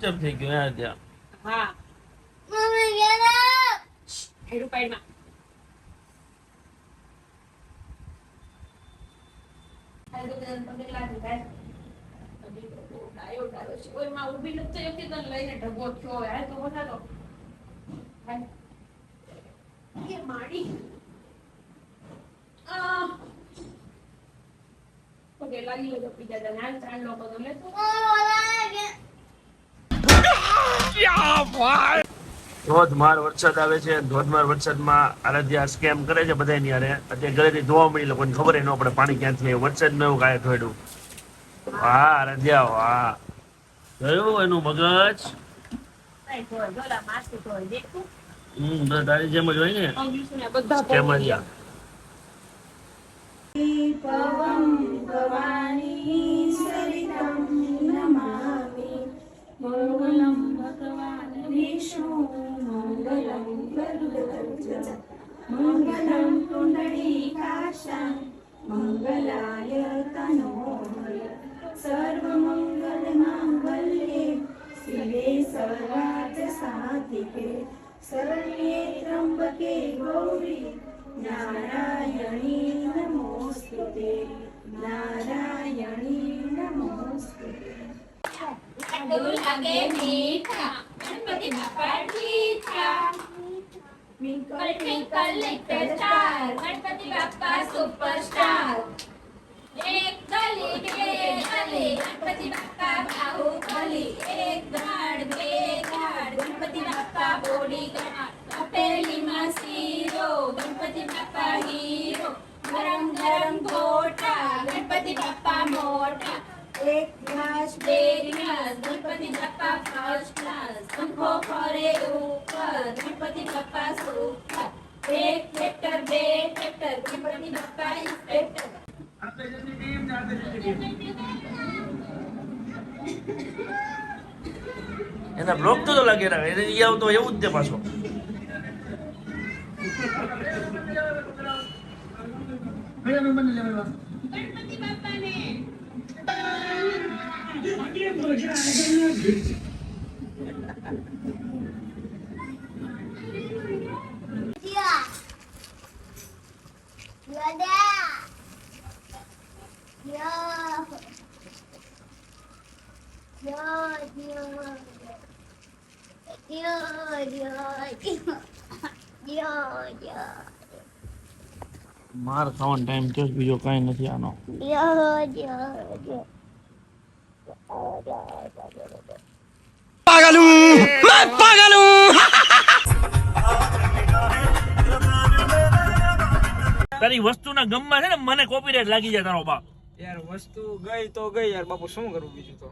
ચમ થઈ ગયું યાર ત્યાં હા. મમ્મી ગયા હેડું પાડમાં. લાગી ગયો તો બીજા લોકો તો. લેતો. ધોધમાર વરસાદ આવે છે. ધોધમાર વરસાદમાં આરાધ્યા સ્કેમ કરે છે બધા ની અરે અત્યારે ઘરેથી ધોવા મળી લોકોને ખબર ન પડે પાણી ક્યાંથી આવ્યું વરસાદનું એવું કાંઈ થોડું વાહ આરાધ્યા વાહ. ગયું એનું મગજ? હમ તારી જેમ જ હોય ને. અંગીસુને मङ्गलं मङ्गलं पुण्डरीकाक्षं मङ्गलाय तनोहर सर्वमङ्गलमाङ्गल्ये शिवे सर्वाच साधिके सर्वे त्र्यम्बके गौरी नारायणी नमोऽस्तु ते नारायणी नमोऽस्तु ते લાગે મીઠા ગણપતિ બાપા મીઠા twinkle twinkle little star Ganpati Bappa superstar એક ગલી બે ગલી ગણપતિ બાપા બાહુબલી એક ગાડ બે ગાડ ગણપતિ બાપા બોડી ગાડ તપેલીમાં શીરો ગણપતિ બાપા હીરો ગરમ ગરમ ગોટા ગણપતિ બાપા મોટા એક એક ટ્રેક્ટર બે ટ્રેક્ટર ગણપતિ બાપા ઇન્સ્પેક્ટર એના બ્લોક તો લાગે રાખે એને ઈ આવતો એવું જ તે પાછો ગણપતિ બાપાને માર ખાવાનો ટાઈમ થયો બીજો કાંઈ નથી આનો તારી વસ્તુના ગમમાં છે ને મને કોપીરાઇટ લાગી જાય તારો બાપ. યાર વસ્તુ ગઈ તો ગઈ યાર બાપુ શું કરું બીજું તો?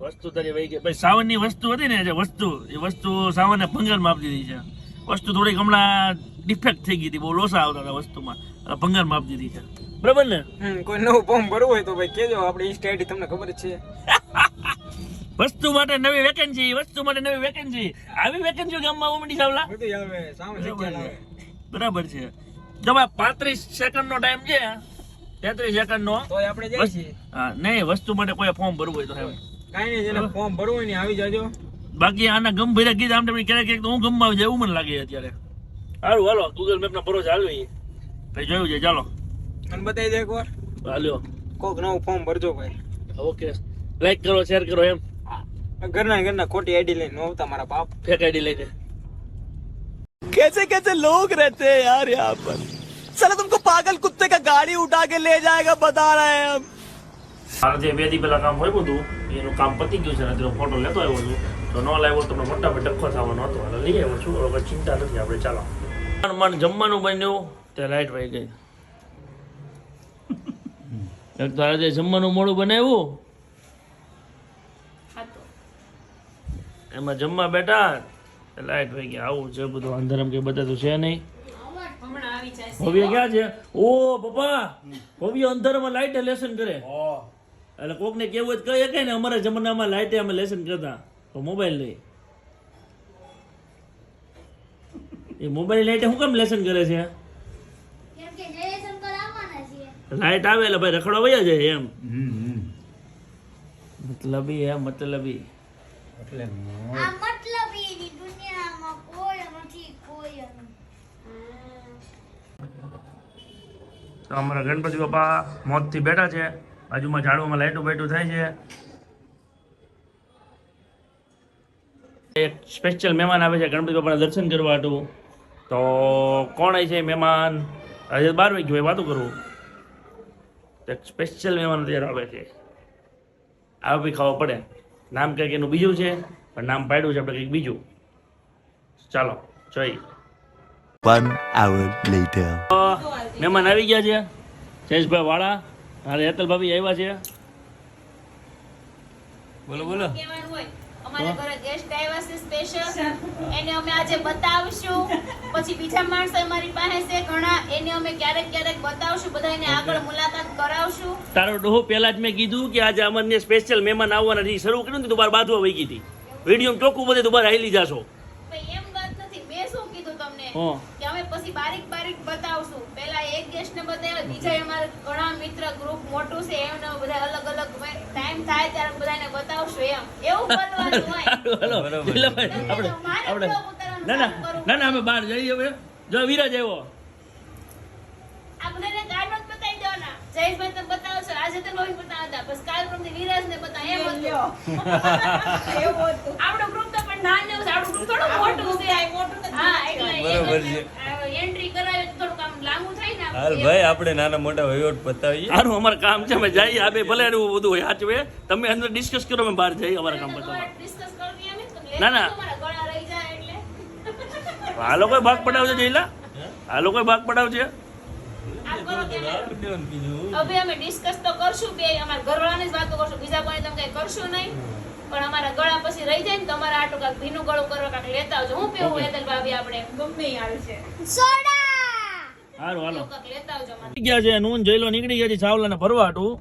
વસ્તુ તારી વહી ગઈ. ભાઈ સાવનની વસ્તુ હતી ને જે વસ્તુ એ વસ્તુ સાવનને ભંગારમાં આપી દીધી છે. વસ્તુ થોડીક હમણાં ડિફેક્ટ થઈ ગઈ હતી બહુ લોસા આવતા હતા વસ્તુમાં. ભંગારમાં આપી દીધી છે. બરાબર ને? હમ કોઈ નવું ફોર્મ ભરવું હોય તો ભાઈ કેજો આપણે ઇન્સ્ટા સ્ટેડી તમને ખબર જ છે. વસ્તુ માટે નવી વેકેન્સી વસ્તુ માટે નવી વેકેન્સી આવી વેકેન્સી ગામમાં ઉમડી સામે બરાબર છે. જો ભાઈ પાંત્રીસ સેકન્ડ નો ટાઈમ છે તેત્રીસ સેકન્ડ નો નહીં વસ્તુ માટે કોઈ ફોર્મ ભરવું હોય તો કઈ કાંઈ નહીં જેને ફોર્મ ભરવું હોય ને આવી જાજો. બાકી આના ગમ ભર્યા ગીત આમ ક્યારેક ક્યારેક તો હું ગમવા આવી જાય એવું મને લાગે અત્યારે. સારું હાલો ગૂગલ મેપ ના ભરોસે હાલવી. ભાઈ જોયું છે ચાલો. મને બતાવી દે એકવાર. હાલ્યો. કોક નવું ફોર્મ ભરજો ભાઈ. ઓકે લાઈક કરો શેર કરો એમ. ઘરના ને ઘરના ખોટી આઈડી લઈને ન આવતા મારા બાપ ફેક આઈડી લઈને कैसे कैसे लोग रहते हैं यार यहाँ पर साला तुमको पागल कुत्ते का गाड़ी उठा के ले जाएगा बता रहे हैं हम મારે જે બે દી પેલા કામ હોય બધું એનું કામ પતી ગયું છે ને તેનો ફોટો લેતો આવ્યો છું તો ન લાવ્યો તો તમને મોટા પર ડખો થવાનો હતો એટલે લઈ આવ્યો છું હવે ચિંતા નથી આપણે ચાલો મન જમવાનું બન્યું તે લાઈટ વહી ગઈ એક તો આજે જમવાનું મોડું બનાવ્યું એમાં જમવા બેઠા લાઈટ ભાઈ ગયા. આવું છે બધું. અંધારામ કે બધા તો છે નહીં. ભવ્ય ક્યાં છે? ઓ પપ્પા ભવ્ય અંધારામાં લાઈટે લેસન કરે. એટલે કોકને કેવું તો કહી શકાય ને અમારા જમાનામાં લાઈટે અમે લેસન કરતા. તો મોબાઈલ લઈ. એ મોબાઈલ લાઈટે શું કેમ લેસન કરે છે? કે લાઈટ આવે એટલે ભાઈ રખડો વયા જાય એમ. મતલબી હે મતલબી. એટલે આ મતલબ એની દુનિયામાં કોઈ નથી કોઈ તો અમારા ગણપતિ બાપા મોતથી બેઠા છે. બાજુમાં ઝાડવામાં લાઈટું બાઈટું થાય છે. એક સ્પેશિયલ મહેમાન આવે છે ગણપતિ બાપાના દર્શન કરવા હતું તો કોણ છે મહેમાન? આજે બાર વાગ્યું હોય વાતું કરવું તો એક સ્પેશિયલ મહેમાન અત્યારે આવે છે. આ બી ખાવા પડે. નામ કંઈક એનું બીજું છે પણ નામ પાડ્યું છે આપણે કંઈક બીજું. ચાલો જોઈ વન આવર લેટર મહેમાન આવી ગયા છે જયેશભાઈ વાળા અને હેતલ ભાભી આવ્યા છે. બોલો બોલો. અમારા ઘરે ગેસ્ટ આવ્યા છે સ્પેશિયલ એને અમે આજે બતાવશું. પછી બીજા માણસો અમારી પાસે છે ઘણા. એને અમે ક્યારેક ક્યારેક બતાવશું બધાને આગળ મુલાકાત કરાવશું. તારો ડોહો પહેલા જ મેં કીધું કે આજે અમને સ્પેશિયલ મહેમાન આવવાના છે. શરૂ કર્યું ને તો બાર બાંધવા વહી ગઈ હતી. વીડિયો ચોખ્ખું બધે તો બહાર હાલી જાશો. એમ વાત નથી. મેં શું કીધું તમને? હં. પછી બારીક બારીક બતાવશું. પહેલા એક ગેસ્ટ ને બતાવ્યા બીજા અમારા ઘણા મિત્ર ગ્રુપ મોટું છે એમને બધા અલગ અલગ ટાઈમ થાય ત્યારે બધાને બતાવશું એમ. એવું બોલવાનું હોય. આપણે આપણે ના ના ના ના અમે બહાર જઈએ હવે. જો વિરાજ આવ્યો. આ બધાને કાર્ડ જ બતાવી દેવાના. જયેશભાઈ તમે બતાવશો આજે તો ભાઈ બતાવતા. બસ કાલ પરમથી વિરાજ ને બતાવ. એમ હતું. આપણો ગ્રુપ હાલ ભાઈ આપણે નાના મોટા વહીવટ બતાવીએ. સારું અમારું કામ છે અમે જઈએ આ બે ભલે એવું બધું હોય સાચવે. તમે અંદર ડિસ્કસ કરો અમે બહાર જઈએ અમારા કામ તો ના, ના. તમારા ગળા રહી જાય એટલે. આ લોકો ભાગ પડાવજો જઈલા આ લોકો ભાગ પડાવશે આ કરો ત્યારે હવે અમે ડિસ્કસ તો કરશું બે અમારા ઘરવાળાની જ વાતો કરશું. બીજા કોઈ તમે કઈ કરશું નહીં. પણ અમારા ગળા પછી રહી જાય ને તમારા આટલું કાંઈક ભીનું ગળું કરવા કાંઈક લેતા આવજો. હું પીવું હેતલ ભાભી આપણે ગમે આવે છે. સોડા! સારું હાલો. લેતા આવજો ગયા છે નૂન જઈલો નીકળી ગયા છે છાવલાને ભરવા હાટું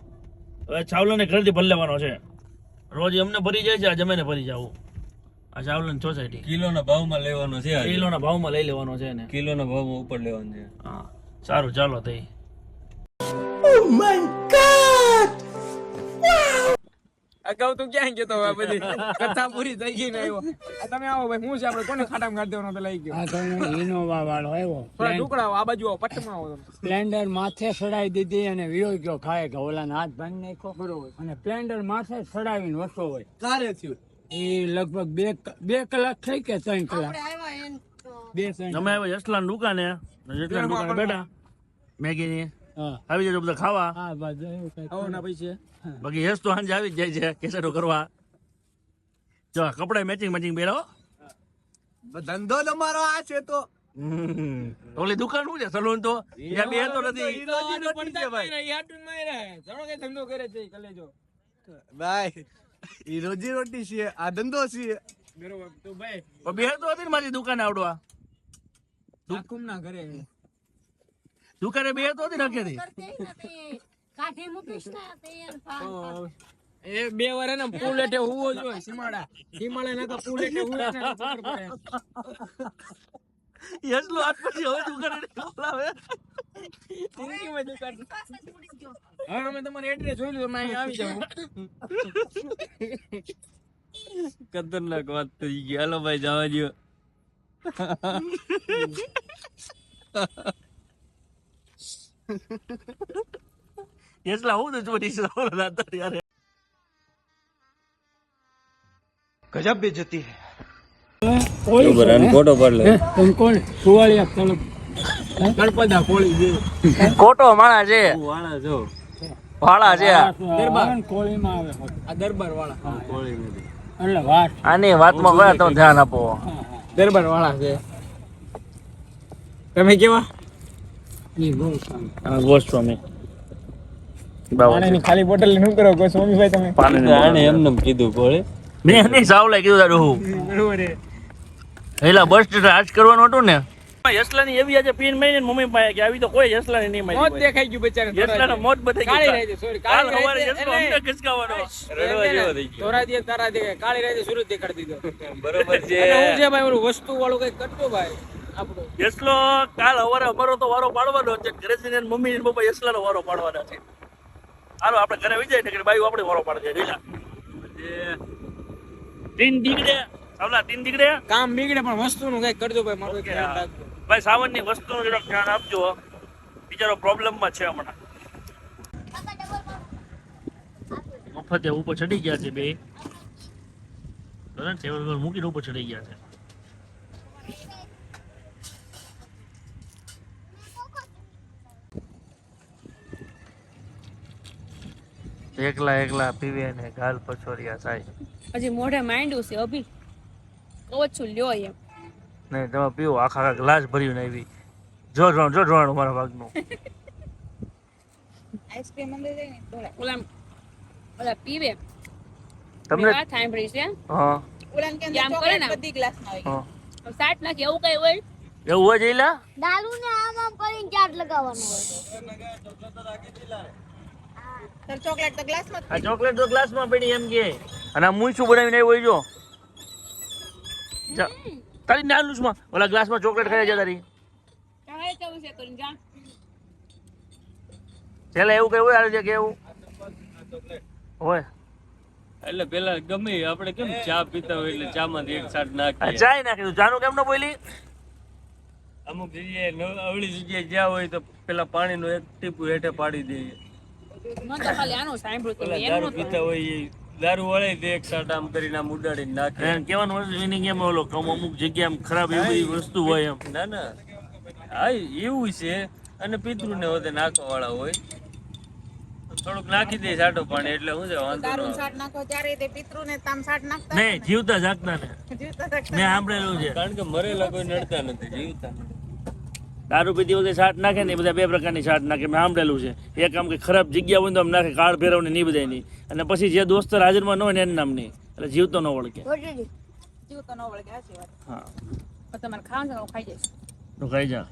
હવે છાવલાને ઘરેથી ભરી લેવાનો છે. રોજ એમને ભરી જાય છે આ જમેને ભરી જાવું. આ છાવલાની સોસાયટી કિલોના ભાવમાં લેવાનો છે કિલોના ભાવમાં લઈ લેવાનો છે ને કિલોના ભાવમાં ઉપર લેવાનો છે. હા સારું ચાલો તઈ અગાઉ તું ક્યાં ગયો તો આ બધી કથા પૂરી થઈ ગઈ ને આવ્યો આ તમે આવો ભાઈ હું છે આપણે કોને ખાટામાં ગાડી દેવાનો પેલા ગયો. આ તમે ઇનોવા વાળો આવ્યો. થોડા ટુકડા આ બાજુ આવો પટ્ટમાં આવો તમે. સ્પ્લેન્ડર માથે સડાઈ દીધી અને વિયો ગયો ખાય કે ઓલા હાથ ભાંગી નાખ્યો. બરોબર. અને સ્પ્લેન્ડર માથે ચડાવીને વસો હોય કારે થયું? એ લગભગ બે બે કલાક થઈ કે ત્રણ કલાક? બે ત્રણ તમે આવ્યા જસલાન દુકાને જસલાન દુકાને બેઠા. મેગીની. હા આવી જજો બધા ખાવા. હા બસ એવું કંઈક આવો ના પૈસે. બાકી હેસ તો સાંજે આવી જ જાય છે કેસેટો કરવા. જો કપડા મેચિંગ મેચિંગ પહેરો. ધંધો તમારો આ છે તો. ઓલી દુકાન શું છે સલૂન તો? ત્યાં બે તો નથી. ધંધો કરે છે કલેજો ભાઈ ઈ રોજી રોટી છે આ ધંધો છે. બરોબર તો ભાઈ બે તો હતી ને મારી દુકાને આવડવા. હુકુમ ના કરે દુકાને બે તો હતી નખેથી એ બે વાર એને પુલ હેઠે હુવો જોઈએ સીમાડા. સીમાડા ના પુલ હેઠે હુવે ને યશલો આજ પછી હવે દુકાને. બોલાવે જિંદગીમાં દુકાન હવે અમે તમારે એડ્રેસ જોઈ લીધું અહીં આવી જાવ ખતરનાક વાત થઈ ગઈ. હાલો ભાઈ જવા દો હું તો ઓલા હતા યાર કોળી છે, હે? ફોટો પાડ લે તમે કોણ સુવાળિયા તલબ કોળી છે કોટો માળા છે વાળા જો વાળા છે દરબાર કોળીમાં આવે. આ દરબાર વાળા કોળી નથી એટલે વાત. આની વાતમાં કયા તમે ધ્યાન આપો દરબાર વાળા છે તમે કેવા ગોસ્વામી. પાણીની ખાલી બોટલ શું કરો ગોસ્વામી ભાઈ તમે. પાણી એમને કીધું કોળી મેં નહીં સાવલે કીધું તારું બરોબર. છે એલા બસ સ્ટેશન કરવાનું હતું ને? યશલાની એવી આજે પીન મહિને મમ્મી પાસે કે આવી તો કોઈ યશલાની નહીં મોત દેખાઈ ગયું બચારા મોત બધાઈ કાળી ગયો સોરી કાળી સવારે રહી અમને ખિસકાવાનો તોરા દે તારા દે કાળી રહી સુરત દેખાડી દીધો. બરોબર છે. હું છે ભાઈ ઓલું વસ્તુ વાળું કઈ કરતો ભાઈ યશલો કાલ અવારે અમારો તો વારો પાડવાનો છે. ઘરે જઈને મમ્મી ને પપ્પા યશલાનો વારો પાડવાના છે. હાલો આપણે ઘરે વિજય ને બાઈ આપણે વારો પાડજે. જોઈલા તીન દીકડે સાવલા તીન દીકડે કામ બીગડે પણ વસ્તુનું કઈ કરજો ભાઈ મારું ધ્યાન. રાખજો. ભાઈ સાવનની વસ્તુનું જરાક ધ્યાન આપજો. બિચારો પ્રોબ્લેમમાં છે હમણાં. મફતે ઉપર ચડી ગયા છે બે. મૂકીને ઉપર ચડી ગયા છે. એકલા એકલા પીવે ને ગાલ પછોરિયા થાય. હજી મોઢે માંડ્યું છે અભી. ઓછું લ્યો એમ. નહીં તમે પીવો આખા આખા ગ્લાસ ભર્યું ને એવી જો જો જો જોણ મારા ભાગનું આઈસ્ક્રીમ અંદર જઈને ઓલા ઓલા પીવે. તમને વાત સાંભળી છે હા? કે આમ કરે ને હા. સાત નાખી એવું કઈ હોય? એવું હોય જઈલા દારૂ ને આમ આમ કરીને ચાટ લગાવવાનો હોય. આ ચોકલેટ તો ગ્લાસમાં પડી એમ કે. અને હું શું બનાવીને આવ્યો હોય જો. તારી નાનું માં ઓલા ગ્લાસમાં ચોકલેટ ખાઈ જા તારી. છેલ્લે એવું કેવું આવે છે કેવું હોય એટલે પેલા ગમે આપણે કેમ ચા પીતા હોય એટલે ચા માંથી એક સાટ નાખી ચા નાખી ચા ચાનું કેમ ન બોલી અમુક જગ્યાએ નવ- અવળી જગ્યાએ જ્યાં હોય તો પેલા પાણીનું એક ટીપું હેઠે પાડી દઈએ. દારૂ એનું પીતા હોય એ દારૂ વળે તો એક સાટ આમ કરીને આમ ઉડાડીને નાખે. એમ હોય મિનિંગ એમ ઓલો કમ અમુક જગ્યા એમ ખરાબ એવી વસ્તુ હોય એમ. ના ના. હા એવું છે. અને પિતૃ ને હોતે નાખવા વાળા હોય. થોડુંક નાખી દે સાટો પાણી એટલે શું છે વાંધો ન આવે. નહીં જીવતા જાગતા ને મેં સાંભળેલું છે. કારણ કે મરેલા કોઈ નડતા નથી જીવતા નથી. દારૂ પીતી વખતે શાટ નાખે ને એ બધા બે પ્રકારની શાટ નાખે. મેં સાંભળેલું છે. એક આમ કે ખરાબ જગ્યા હોય તો આમ નાખે કાળ ફેરવને નહીં બધા નહીં અને પછી જે દોસ્તર હાજરમાં ન હોય ને એના નામની. એટલે જીવતો ન ઓળખે રોટલી હા. તો તમારે ખાવાનું હું ખાઈ જઈશ. તો ખાઈ જા.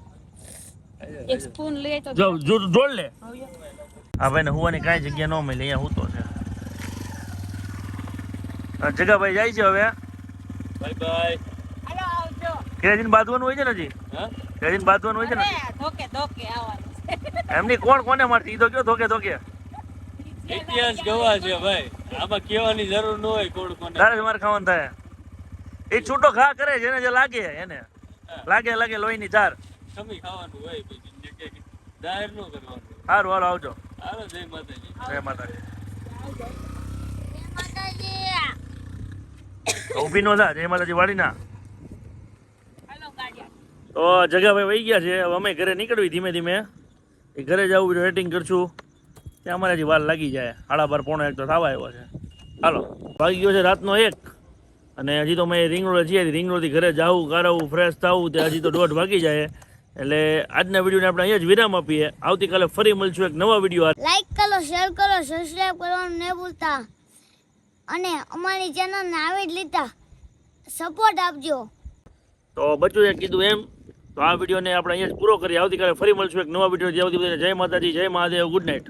એક સ્પૂન લે તો જો જો જોડ લે. હા ભાઈ ને હુવાની કાંઈ જગ્યા ન મળી અહીંયા હું તો છે જગાભાઈ જાય છે હવે બાય બાય હાલો આવજો. કેરીને બાંધવાનું હોય છે ને હજી? હા? કેરીને બાંધવાનું હોય છે ને? ધોકે ધોકે આવવાનું. એમની કોણ કોને મારતી ઈ તો કયો ધોકે ધોકે? ઇતિહાસ ગવા છે ભાઈ. આમાં કહેવાની જરૂર ન હોય કોણ કોને. તારે જ મારે ખાવાનું થાય. એ છૂટો ઘા કરે છે એને જે લાગે એને. લાગે લાગે લોહીની ચાર. સમી ખાવાનું હોય બીજી જાહેર ન કરવાનું. સારું હાલો આવજો. હાલો જય માતાજી. જય માતાજી. ઊભી નો થા જય માતાજી વાળી ના તો જગાભાઈ વહી ગયા છે હવે અમે ઘરે નીકળવી ધીમે ધીમે. એ ઘરે જવું બીજું વેટિંગ કરશું. ત્યાં અમારે હજી વાર લાગી જાય. સાડા બાર પોણો એક તો થવા આવ્યો છે. હાલો. વાગી ગયો છે રાતનો એક. અને હજી તો મેં રિંગ રોડ છીએ રિંગ રોડથી ઘરે જાવું કારવું ફ્રેશ થવું તે હજી તો દોઢ વાગી જાય. એટલે આજના વિડીયોને આપણે અહીંયા જ વિરામ આપીએ. આવતીકાલે ફરી મળશું એક નવા વીડિયો લાઈક કરો શેર કરો સબસ્ક્રાઈબ કરવાનું ન ભૂલતા. અને અમારી ચેનલને આવી જ લીધા. સપોર્ટ આપજો. તો બચ્ચુએ કીધું એમ તો આ વીડિયો ને આપણે અહીંયા જ પૂરો કરીએ. આવતીકાલે ફરી મળશું એક નવા વીડિયો જ્યાં સુધી જય માતાજી, જય મહાદેવ, ગુડ નાઇટ.